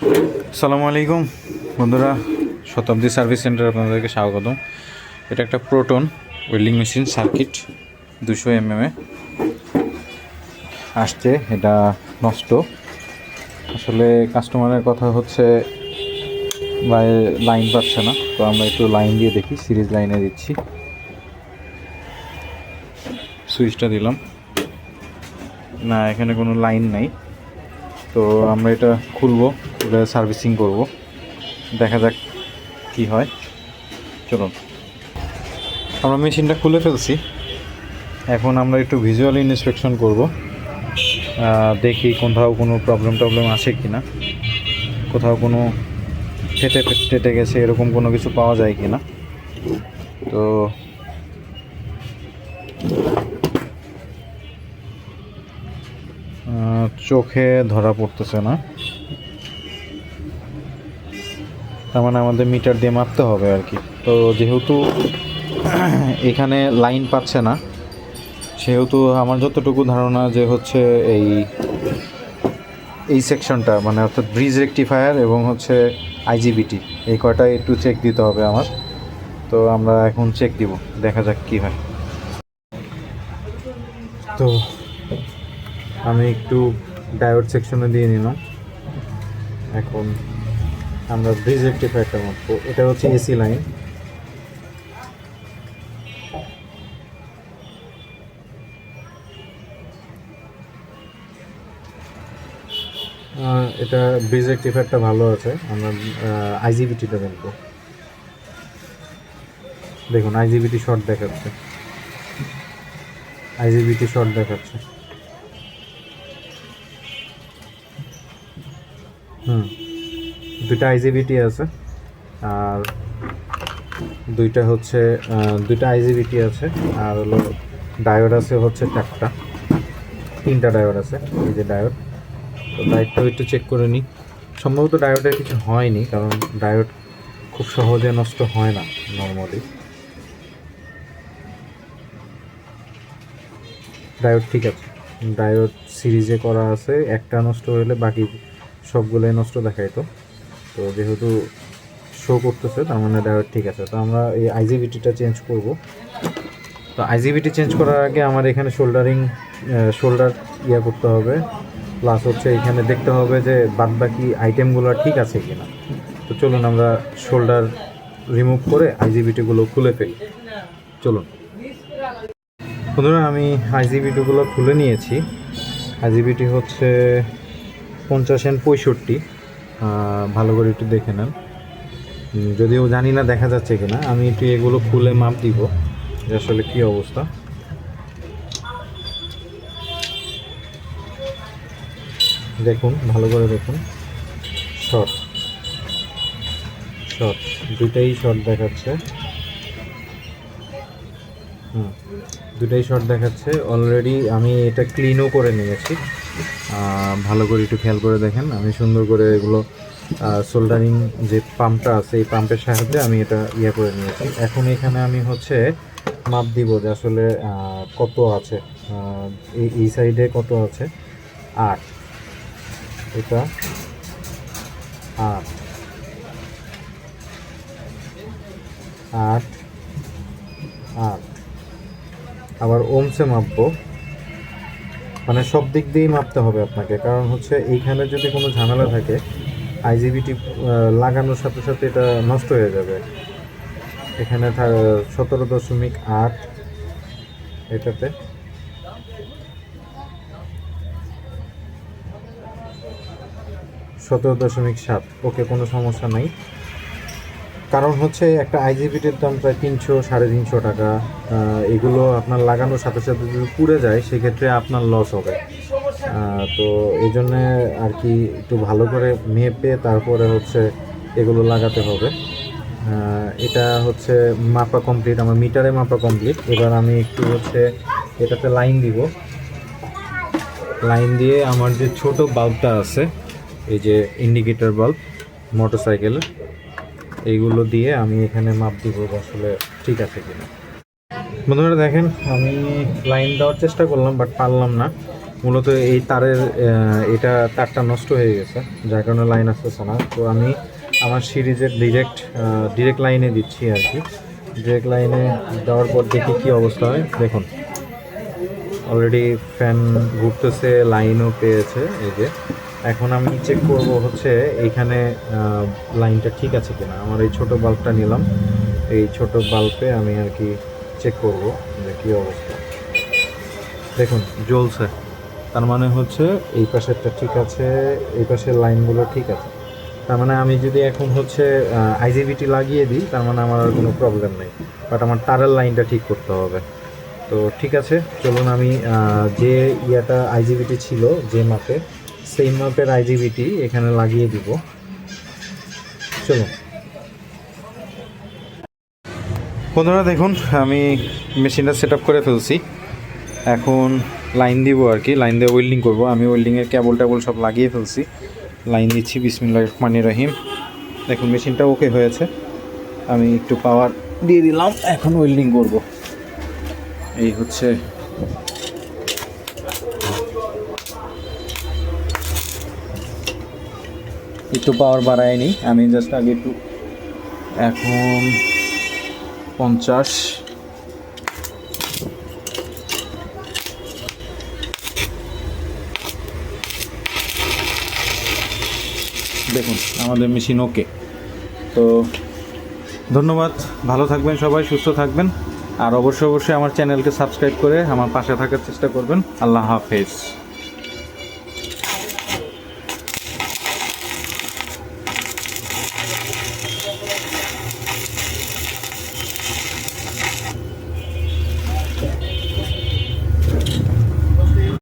সালামু আলাইকুম। বন্ধুরা, শতাব্দী সার্ভিস সেন্টার আপনাদেরকে স্বাগতম। এটা একটা প্রোটন ওয়েল্ডিং মেশিন, সার্কিট দুশো এম এ। আসছে, এটা নষ্ট। আসলে কাস্টমারের কথা হচ্ছে বাইরে লাইন পাচ্ছে না। তো আমরা একটু লাইন দিয়ে দেখি, সিরিজ লাইনে দিচ্ছি। সুইচটা দিলাম। না, এখানে কোনো লাইন নাই। তো আমরা এটা খুলবো। খুলে সার্ভিসিং করব। দেখা যাক কি হয়। চলুন। আমরা মেশিনটা খুলে ফেলছি। এখন আমরা একটু ভিজুয়াল ইন্সপেকশন করব। দেখি কোথাও কোনো প্রবলেম টবলেম আছে কি না কোথাও কোনো ফেটে ফেটে গেছে, এরকম কোনো কিছু পাওয়া যায় কি না তো চোখে ধরা পড়তেছে না। তার মানে আমাদের মিটার দিয়ে মাপতে হবে আর কি। তো যেহেতু এখানে লাইন পাচ্ছে না, সেহেতু আমার যতটুকু ধারণা যে হচ্ছে এই এই সেকশনটা মানে অর্থাৎ ব্রিজ রেকটিফায়ার এবং হচ্ছে আইজিবিটি এই কয়টা একটু চেক দিতে হবে আমার। তো আমরা এখন চেক দিব, দেখা যাক কি হয়। তো আমি একটু ডায়োড সেকশনে দিয়ে নিলাম। এখন আমরা ব্রিজ রেকটিফায়ারটা মাপবো এটা হচ্ছে এসি লাইন এটা ব্রিজ রেকটিফায়ারটা ভালো আছে। আমরা আইজিবিটিটা দেখব দেখুন আইজিবিটি শর্ট দেখাচ্ছে। আইজিবিটি শর্ট দেখাচ্ছে। হুম। দুইটা আইজিবিটি আছে। আর দুইটা হচ্ছে দুইটা আইজিবিটি আছে। আর হলো ডায়োড আছে হচ্ছে চারটা। তিনটা ডায়োড আছে, এই যে ডায়োড তো ডায়োডটাও একটু চেক করে নিই। সম্ভবত ডায়োডের কিছু হয়নি, কারণ ডায়োড খুব সহজে নষ্ট হয় না নর্মালি ডায়োড ঠিক আছে। ডায়োড সিরিজে করা আছে, একটা নষ্ট হলে বাকি সবগুলোই নষ্ট দেখাইতো। তো যেহেতু শো করতেছে, তার মানে ডায়োড ঠিক আছে। তো আমরা এই আইজিবিটিটা চেঞ্জ করব। তো আইজিবিটি চেঞ্জ করার আগে আমার এখানে শোল্ডারিং শোল্ডার ইয়া করতে হবে। প্লাস হচ্ছে এখানে দেখতে হবে যে বাদ বাকি আইটেমগুলো ঠিক আছে কিনা। তো চলুন আমরা শোল্ডার রিমুভ করে আইজিবিটিগুলো খুলে ফেলি। চলুন। বন্ধুরা, আমি আইজিবিটিগুলো খুলে নিয়েছি। আইজিবিটি হচ্ছে পঞ্চাশ অ্যান্ড পঁয়ষট্টি। ভালো করে একটু দেখে নেন। যদিও জানি না দেখা যাচ্ছে কিনা, আমি একটু এগুলো খুলে মাপ দিব যে আসলে কী অবস্থা। দেখুন, ভালো করে দেখুন। শর্ট শর্ট দুটাই শর্ট দেখাচ্ছে। হুম দুটাই শর্ট দেখাচ্ছে। অলরেডি আমি এটা ক্লিনও করে নিয়েছি। ভালো করে একটু খেয়াল করে দেখেন। আমি সুন্দর করে এগুলো সোল্ডারিং যে পাম্পটা আছে, এই পাম্পের সাহায্যে আমি এটা ইয়ে করে নিয়েছি। এখন এখানে আমি হচ্ছে মাপ দিব যে আসলে কত আছে। এই সাইডে কত আছে? আট। এটা আট। আট। আট। আবার ওমসে মাপবো। মানে সব দিক দিয়েই মাপতে হবে আপনাকে। কারণ হচ্ছে এইখানে যদি কোনো ঝামেলা থাকে আইজিবিটি লাগানোর সাথে সাথে এটা নষ্ট হয়ে যাবে। এখানে সতেরো দশমিক আট এটাতে। সতেরো দশমিক সাত। ওকে, কোনো সমস্যা নাই। কারণ হচ্ছে একটা আইজিবিটির দাম প্রায় তিনশো, সাড়ে তিনশো টাকা এগুলো আপনার লাগানোর সাথে সাথে যদি পুড়ে যায়, সেক্ষেত্রে আপনার লস হবে। তো এই জন্যে আর কি একটু ভালো করে মেপে তারপরে হচ্ছে এগুলো লাগাতে হবে। এটা হচ্ছে মাপা কমপ্লিট আমার মিটারে মাপা কমপ্লিট এবার আমি একটু হচ্ছে এটাতে লাইন দিব। লাইন দিয়ে আমার যে ছোট বাল্বটা আছে, এই যে ইন্ডিকেটর বাল্ব মোটরসাইকেলের এইগুলো দিয়ে আমি এখানে মাপ দিব আসলে ঠিক আছে কিনা। বন্ধুরা দেখেন, আমি লাইন দেওয়ার চেষ্টা করলাম বাট পারলাম না। মূলত এই তারের এটা তারটা নষ্ট হয়ে গেছে, যার কারণে লাইন আসতেছে না। তো আমি আমার সিরিজের ডিরেক্ট ডিরেক্ট লাইনে দিচ্ছি আর কি। ডিরেক্ট লাইনে দেওয়ার পর দেখি কী অবস্থা হয়। দেখুন অলরেডি ফ্যান ঘুরতেছে লাইনও পেয়েছে, এই যে। এখন আমি চেক করব হচ্ছে এইখানে লাইনটা ঠিক আছে কিনা। আমার এই ছোট বাল্বটা নিলাম। এই ছোট বাল্বে আমি আর কি চেক করব যে কী অবস্থা। দেখুন, জ্বলছে। তার মানে হচ্ছে এই পাশেরটা ঠিক আছে, এই পাশের লাইনগুলো ঠিক আছে। তার মানে আমি যদি এখন হচ্ছে আইজিবিটি লাগিয়ে দিই, তার মানে আমার আর কোনো প্রবলেম নেই। বাট আমার তারের লাইনটা ঠিক করতে হবে। তো ঠিক আছে, চলুন আমি যে ইয়াটা আইজিবিটি ছিল, যে মাপে সেই মাপের আইজিবিটি এখানে লাগিয়ে দিব। চলুন। বন্ধুরা, দেখুন, আমি মেশিনটা সেট করে ফেলছি। এখন লাইন দিব আর কি। লাইন দিয়ে ওয়েল্ডিং করব। আমি ওয়েল্ডিংয়ের ক্যাবল ট্যাবল সব লাগিয়ে ফেলছি। লাইন দিচ্ছি বিসমিল্লাহ রহমানির রহিম। দেখুন, মেশিনটা ওকে হয়েছে। আমি একটু পাওয়ার দিয়ে দিলাম। এখন ওয়েল্ডিং করব। এই হচ্ছে একটু পাওয়ার বাড়ায়নি আমি জাস্ট আগে একটু এখন পঞ্চাশ। দেখুন, আমাদের মেশিন ওকে তো ধন্যবাদ, ভালো থাকবেন সবাই, সুস্থ থাকবেন। আর অবশ্যই অবশ্যই আমার চ্যানেলকে সাবস্ক্রাইব করে আমার পাশে থাকার চেষ্টা করবেন। আল্লাহ হাফেজ।